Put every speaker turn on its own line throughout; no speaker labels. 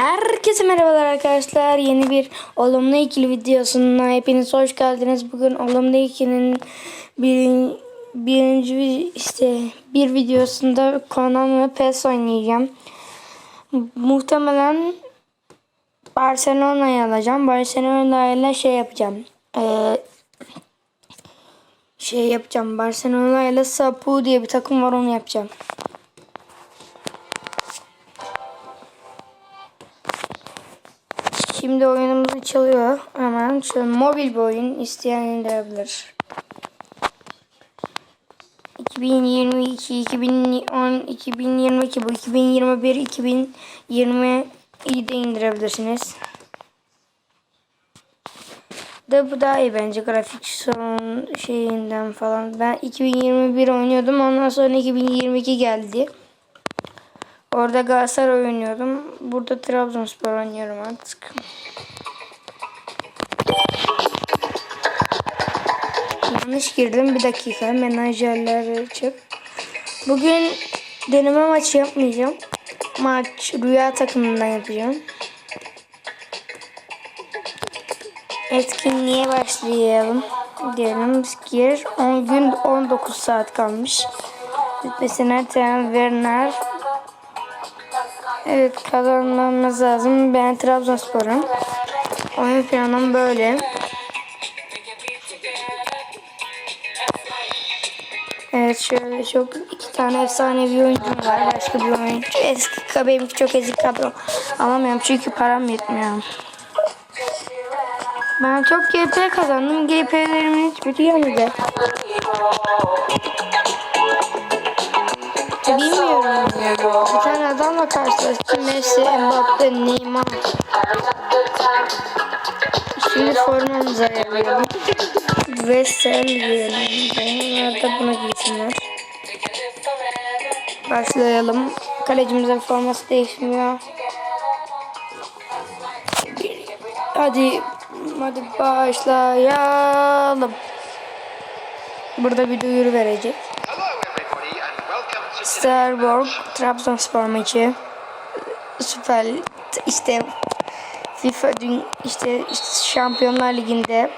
Herkese merhabalar arkadaşlar. Yeni bir olumlu ikili videosuna hepiniz hoş geldiniz. Bugün olumlu ikilinin bir, birinci işte bir videosunda Conan ve PES oynayacağım. Muhtemelen Barcelona'yı alacağım. Barcelona ile şey yapacağım. Ee, şey yapacağım. Barcelona ile Sapu diye bir takım var onu yapacağım. Şimdi oyunumuz çalıyor. Hemen şu mobil bir oyun isteyen indirebilir. 2022, 2010, 2022 bu 2021, 2020'yi de indirebilirsiniz. Da bu daha iyi bence grafik sorun şeyinden falan. Ben 2021 oynuyordum. Ondan sonra 2022 geldi. Orada Galatasaray oynuyordum. Burada Trabzonspor oynuyorum artık. Yanlış girdim. Bir dakika. Menajerler açık. Bugün deneme maçı yapmayacağım. Maç rüya takımından yapacağım. Etkinliğe başlayalım. Diyelim gir. 10 gün 19 saat kalmış. Bitmesine Tren Werner Evet kazanmamız lazım. Ben Trabzonspor'um. Oyun planım böyle. Evet şöyle çok iki tane efsanevi oyuncum var. Başka bir oyuncu. Eski benimki çok eski kadro. Alamıyorum çünkü param yetmiyor. Ben çok GP kazandım. GP'lerimin hiçbiri yemedi. Bilmiyorum. Bir adamla karşılaştım. Messi, Mbappe, Neymar. Şimdi formamızı ayarlayalım. Vesel diyelim. Onlar da bunu giysinler. Başlayalım. Kalecimizin forması değişmiyor. Hadi hadi başlayalım. Burada bir duyuru verecek. Starborg Trabzonspor maçı. Süper işte FIFA dün işte, işte Şampiyonlar Ligi'nde.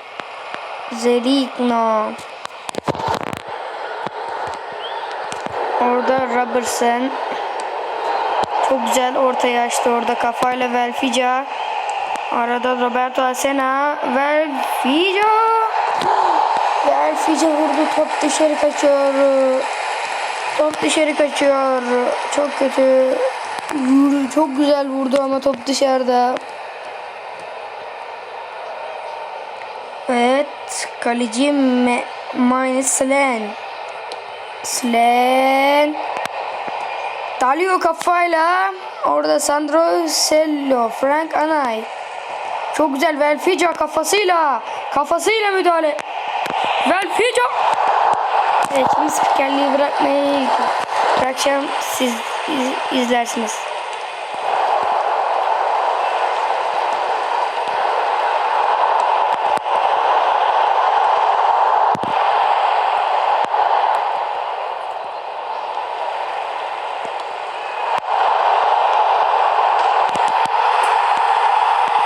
Zerigno Orada Robertson çok güzel ortaya açtı orada kafayla Velfija arada Roberto Asena Velfija Velfija vurdu top dışarı kaçıyor Top dışarı kaçıyor. Çok kötü. Çok güzel vurdu ama top dışarıda. Evet. Kaleci Minus Slen. Slen. Dalıyor kafayla. Orada Sandro Sello. Frank Anay. Çok güzel. Velfija kafasıyla. Kafasıyla müdahale. Velfija. Evet şimdi spikerliği bırakmayı bırakacağım siz iz- izlersiniz.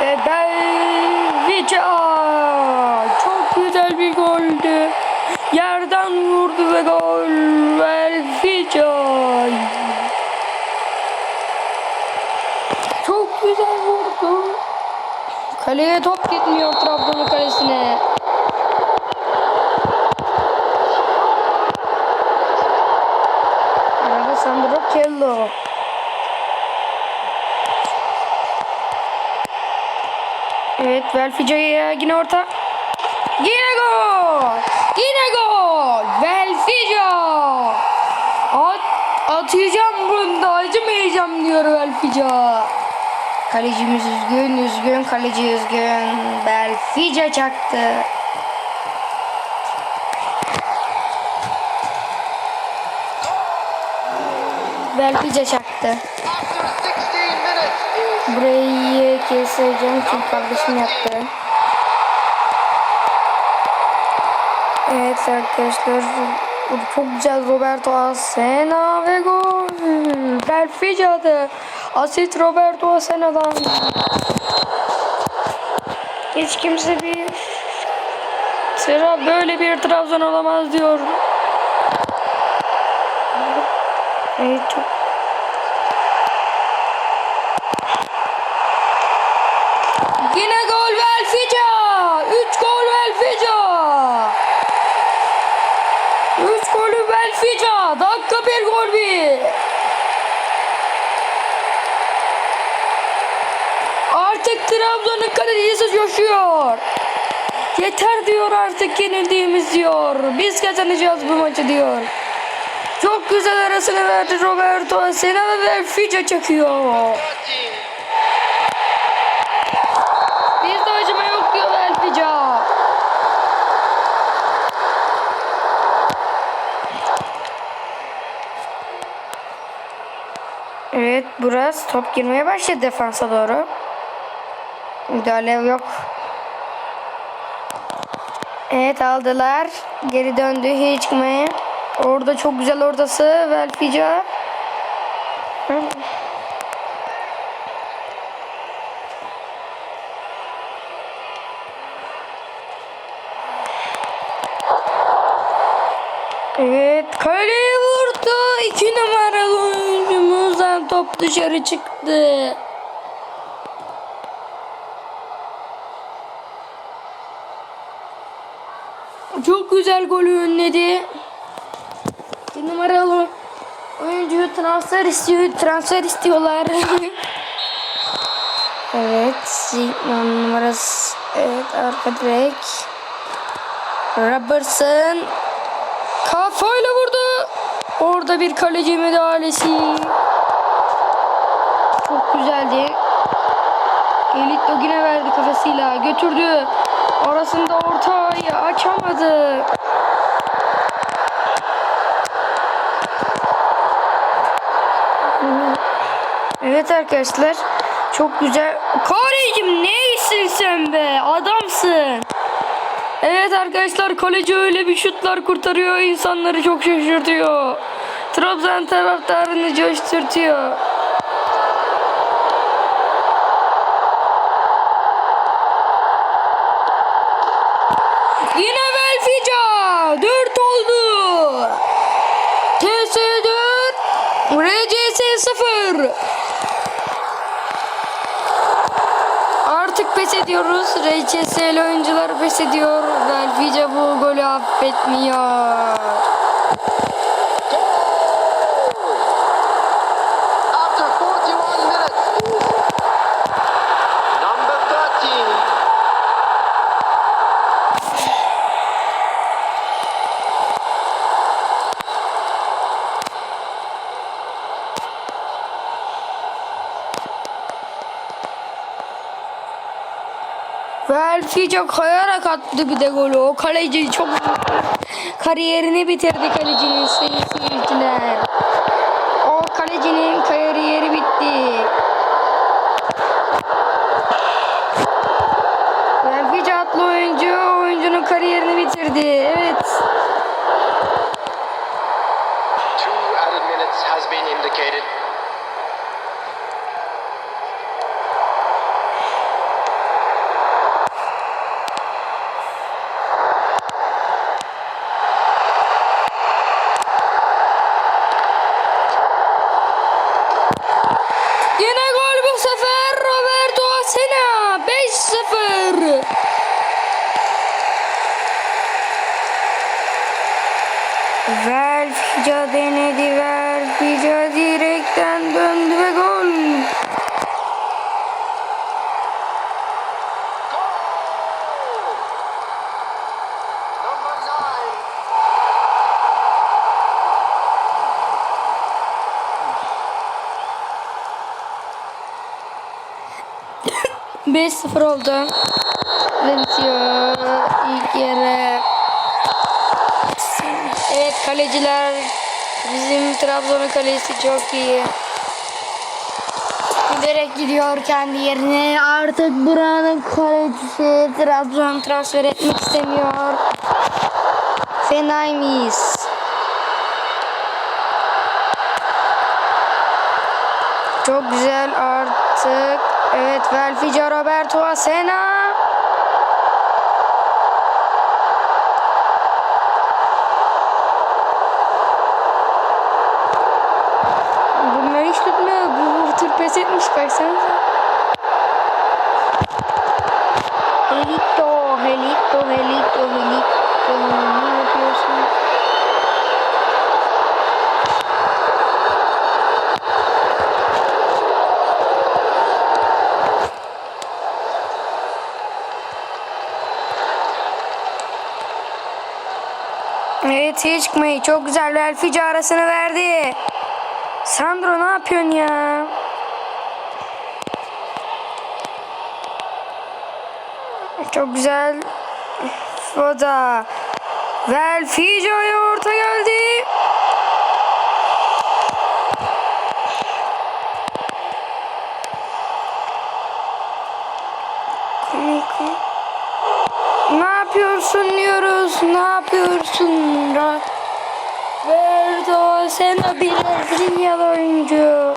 Ve Belvica çok güzel bir goldü. Yerden vurdu ve gol. Belvica. Çok güzel vurdu. Kaleye top gitmiyor Trabzon'un kalesine. Arada Sandro Kello. Evet Velfica'ya yine orta. Yine gol. Yine gol. Velfica. At, atacağım bunda acımayacağım diyor Velfica. Kalecimiz üzgün üzgün kaleci üzgün. Velfica çaktı. Velfica çaktı.
after 16 minutes.
Burayı keseceğim çünkü kardeşim yaptı. Evet arkadaşlar çok güzel Roberto Asena ve gol. Belfica'da Asit Roberto Asena'dan. Hiç kimse bir sıra böyle bir Trabzon olamaz diyor. Evet çok Yine gol Velfica. 3 gol Velfica. 3 golü Bir gol bir. Artık Trabzon'un kalecisi coşuyor. Yeter diyor artık yenildiğimiz diyor. Biz kazanacağız bu maçı diyor. Çok güzel arasını verdi Roberto Sena ve Velfica çakıyor.
13.
Bizde acıma yok diyor Velfica. Evet biraz top girmeye başladı defansa doğru. Müdahale yok. Evet aldılar. Geri döndü hiç çıkmaya. Orada çok güzel ortası Velfica. Evet kaleye vurdu. İki numaralı oyuncumuzdan top dışarı çıktı. Çok güzel golü önledi. İki numaralı oyuncu transfer istiyor. Transfer istiyorlar. evet. numarası. Evet arka direk. Robertson Kafayla vurdu. Orada bir kaleci müdahalesi. Güzeldi. Elit Dogine verdi kafasıyla. Götürdü. Arasında ortayı açamadı. Evet arkadaşlar. Çok güzel. Kalecim neysin sen be? Adamsın. Evet arkadaşlar kaleci öyle bir şutlar kurtarıyor insanları çok şaşırtıyor. Trabzon taraftarını coşturtuyor. Yine Belfica 4 oldu. TS 4 RCS 0 Artık pes ediyoruz. RCS'li oyuncular pes ediyor. Belfica bu golü affetmiyor. Belfica kayarak attı bir de golü. O kaleci çok kariyerini bitirdi kalecinin seyirciler. O kalecinin kariyeri bitti. Belfica adlı oyuncu oyuncunun kariyerini bitirdi. Evet.
Two added minutes has been indicated.
Yine gol bu sefer Roberto Asena 5-0. Verfica denedi Verfica direkten döndü ve gol.
Number 9.
5-0 oldu. Ve bitiyor ilk yarı. Evet kaleciler bizim Trabzon'un kalesi çok iyi. Giderek gidiyor kendi yerine. Artık buranın kalecisi Trabzon transfer etmek istemiyor. Fenaymis. Çok güzel artık. Evet Velfica Roberto Asena. Bunlar hiç tutmuyor. Bu, bu tur pes etmiş baksanıza. Hiç çıkmayı çok güzel bir Elfici arasını verdi. Sandro ne yapıyorsun ya? Çok güzel. Foda. Velfico'ya orta geldi. Komik. Ne yapıyorsun diyoruz. Ne yapıyorsun? Roberto Sena bir Brezilyalı oyuncu.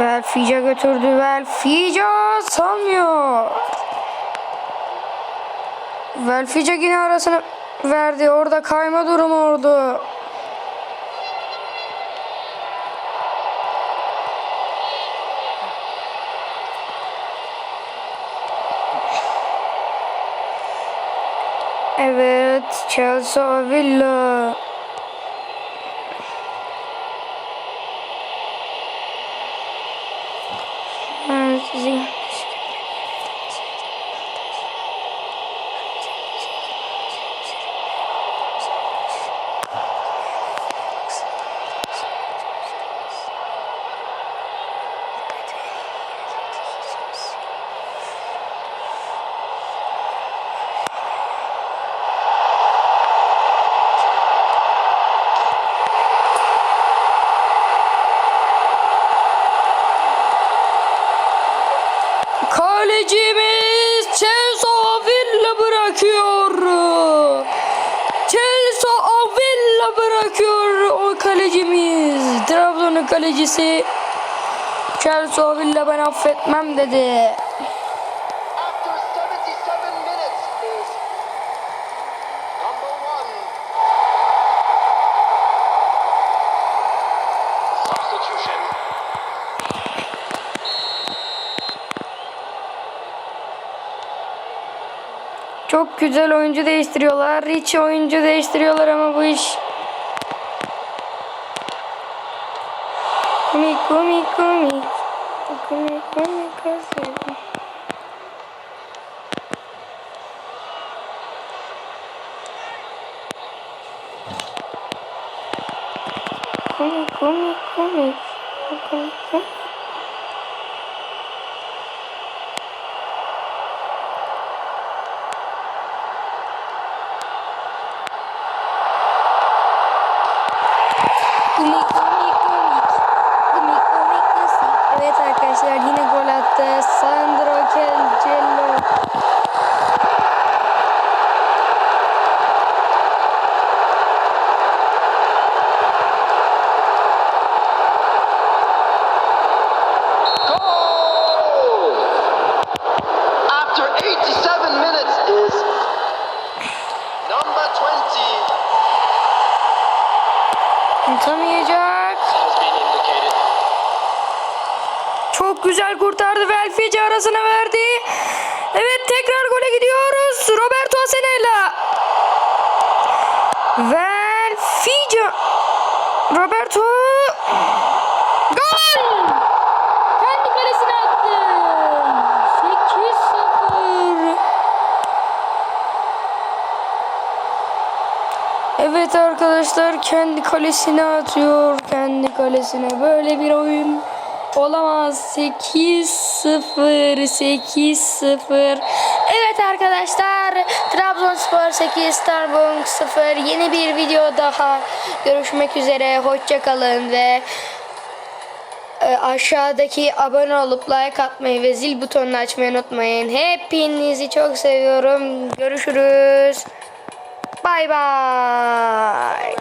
Velfica götürdü. Velfica sanmıyor. Velfica yine arasını verdi. Orada kayma durumu oldu. Evet, Chelsea Villa. Ben sizi Kalecimiz Chelsea Villa bırakıyor. Chelsea Villa bırakıyor o kalecimiz. Trabzon'un kalecisi Villa ben affetmem dedi.
After 77 minutes is number one. Substitution.
Çok güzel oyuncu değiştiriyorlar. Hiç oyuncu değiştiriyorlar ama bu iş komik komik arkadaşlar yine gol attı. Sandro Cello.
Goal! After 87 minutes is number 20
Tutamayacak.
has been indicated.
Çok güzel kurtardı. Velfici arasına verdi. Evet tekrar gole gidiyoruz. Roberto Asena'yla. Velfici. Roberto. Gol! Kendi kalesine attı. 8-0. Evet arkadaşlar kendi kalesine atıyor. Kendi kalesine. Böyle bir oyun olamaz. 8-0 8-0 Evet arkadaşlar Trabzonspor 18 Starbucks 0 yeni bir video daha görüşmek üzere. Hoşça kalın ve e, aşağıdaki abone olup like atmayı ve zil butonunu açmayı unutmayın. Hepinizi çok seviyorum. Görüşürüz. Bay bay.